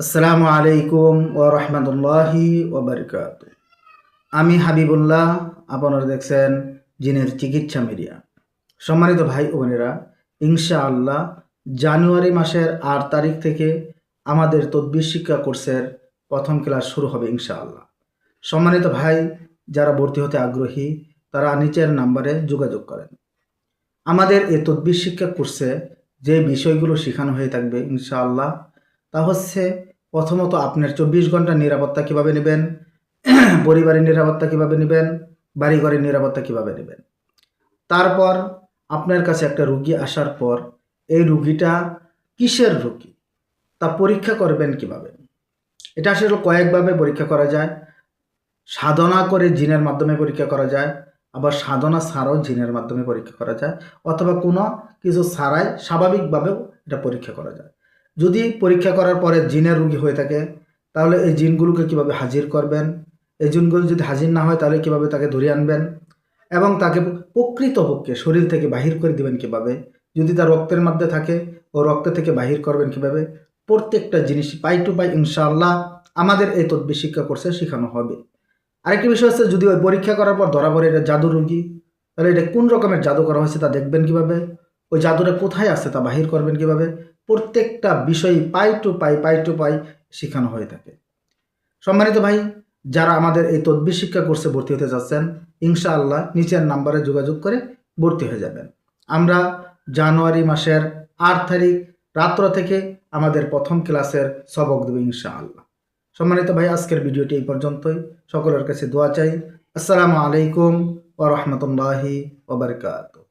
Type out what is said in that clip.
আসসালামু আলাইকুম ও রহমতুল্লাহি ওবরকাত আমি হাবিবুল্লাহ, আপনারা দেখছেন জিনের চিকিৎসা মিডিয়া। সম্মানিত ভাই ও বোনেরা ইনশা আল্লাহ জানুয়ারি মাসের আট তারিখ থেকে আমাদের তদ্বির শিক্ষা কোর্সের প্রথম ক্লাস শুরু হবে ইনশা আল্লাহ সম্মানিত ভাই, যারা ভর্তি হতে আগ্রহী, তারা নিচের নাম্বারে যোগাযোগ করেন। আমাদের এই তদ্বির শিক্ষা কোর্সে যে বিষয়গুলো শেখানো হয়ে থাকবে ইনশাআল্লাহ তা হচ্ছে প্রথমত আপনার চব্বিশ ঘণ্টা নিরাপত্তা কীভাবে নেবেন, পরিবারের নিরাপত্তা কীভাবে নেবেন, বাড়িঘরের নিরাপত্তা কীভাবে নেবেন। তারপর আপনার কাছে একটা রুগী আসার পর এই রুগীটা কিসের রুগী, তা পরীক্ষা করবেন কীভাবে? এটা আসলে কয়েকভাবে পরীক্ষা করা যায়। সাধনা করে জিনের মাধ্যমে পরীক্ষা করা যায়, আবার সাধনা ছাড়াও জিনের মাধ্যমে পরীক্ষা করা যায়, অথবা কোনো কিছু ছাড়াই স্বাভাবিকভাবেও এটা পরীক্ষা করা যায়। যদি পরীক্ষা করার পরে জিনের রুগী হয়ে থাকে, তাহলে এই জিনগুলোকে কীভাবে হাজির করবেন? এই জিনগুলো যদি হাজির না হয়, তাহলে কীভাবে তাকে ধরে আনবেন? এবং তাকে প্রকৃতপক্ষে শরীর থেকে বাহির করে দিবেন কীভাবে? যদি তার রক্তের মধ্যে থাকে, ও রক্ত থেকে বাহির করবেন কীভাবে? প্রত্যেকটা জিনিস পাই টু পাই, ইনশাআল্লাহ আমাদের এই তদ্বি শিক্ষা কোর্সে শেখানো হবে। আরেকটি বিষয় হচ্ছে, যদি ওই পরীক্ষা করার পর ধরা পড়ে এটা জাদু রুগী, তাহলে এটা কোন রকমের জাদু করা হয়েছে তা দেখবেন কীভাবে? ওই জাদুটা কোথায় আছে তা বাহির করবেন কীভাবে? প্রত্যেকটা বিষয় পাই টু পাই পাই টু পাই শেখানো হয়ে থাকে। সম্মানিত ভাই, যারা আমাদের এই তদ্বি শিক্ষা কোর্সে ভর্তি হতে যাচ্ছেন, ইনশাআল্লাহ নিচের নাম্বারে যোগাযোগ করে ভর্তি হয়ে যাবেন। আমরা জানুয়ারি মাসের আট তারিখ রাত্র থেকে আমাদের প্রথম ক্লাসের সবক দেবো ইনশাআল্লাহ। সম্মানিত ভাই, আজকের ভিডিওটি এই পর্যন্তই। সকলের কাছে দোয়া চাই। আসসালামু আলাইকুম ওয়া রাহমাতুল্লাহি ওয়া বারাকাতুহু।